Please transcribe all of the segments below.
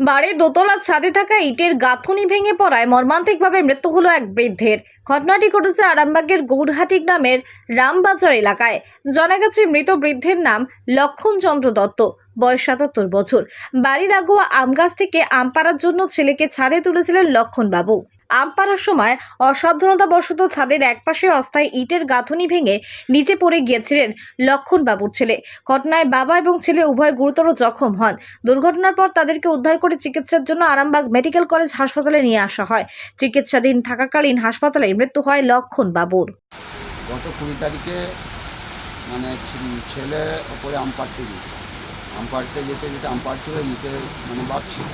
বাড়ির দোতলার ছাদে থাকা ইটের গাঁথনি ভেঙে পড়ায় মর্মান্তিকভাবে মৃত্যু হলো এক বৃদ্ধের। ঘটনাটি ঘটেছে আরামবাগের গৌরহাটি গ্রামের রামবাজার এলাকায়। জানা গেছে মৃত বৃদ্ধের নাম লক্ষণ চন্দ্র দত্ত, বয়স সাতাত্তর বছর। বাড়ির আগুয়া আম গাছ থেকে আম পাড়ার জন্য ছেলেকে ছাদে তুলেছিলেন লক্ষণ বাবু আম পাড়ার সময় অসাবধানতাবশত ছাদের একপাশে অস্থায়ী ইটের গাঁথনি ভেঙে নিচে পড়ে গিয়েছিলেন লক্ষণ বাবুর ছেলে। ঘটনায় বাবা এবং ছেলে উভয় গুরুতর জখম হন। দুর্ঘটনার পর তাদেরকে উদ্ধার করে চিকিৎসার জন্য আরামবাগ মেডিকেল কলেজ হাসপাতালে নিয়ে আসা হয়। চিকিৎসাধীন থাকাকালীন হাসপাতালে মৃত্যু হয় লক্ষণ বাবুর গত কুড়ি তারিখে মানে ছেলে ওপরে আম পাড়তে গিয়েছে আম পাড়তে যেতে যেতে আম পাড়ছিল নিচে মানে বাপ ছিল।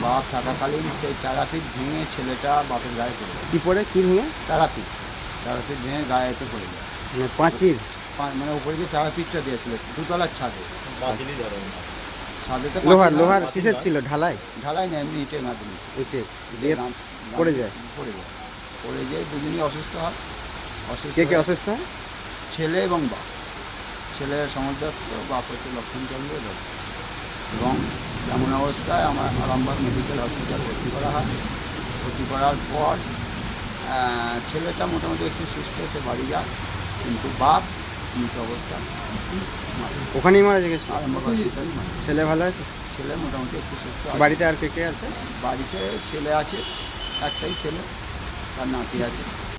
বাপ থাকাকালীন সেই তারাপীঠ ভেঙে ছেলেটা বাপের গায়ে পড়ে যায় কি পরে কি ভেঙে? তারাপীঠ। তারাপীঠ ভেঙে গায়ে গায়েতে পড়ে যায় মানে পাঁচিল? পা- মানে উপরে যে তারাপীঠটা দিয়েছিল দুতলার ছাদে। ছাদে তো লোহার পাঁচিল লোহার কিসের ছিল? ঢালাই? ঢালাই না এমনি ইটের মাধ্যমে। ইটের দিয়ে পড়ে যায়? পড়ে যায়। পড়ে যায় দুজনই অসুস্থ হয়। অসুস্থ কে কে হয়ে- অসুস্থ হয়? ছেলে এবং বাপ। ছেলে সমুদ্রত্ব বাপ হচ্ছে লক্ষণচন্দ্র দত্ত এবং এমন অবস্থায় আমার আরামবাগ মেডিকেল হসপিটাল ভর্তি করা হয়। ভর্তি করার পর ছেলেটা মোটামুটি একটু সুস্থ সে বাড়ি যায়। কিন্তু বাপ মৃত অবস্থা ওখানেই মারা গেছে। ছেলে ভালো আছে? ছেলে মোটামুটি একটু সুস্থ বাড়িতে আর কে কে আছে? বাড়িতে ছেলে আছে একটাই ছেলে তার নাতি আছে।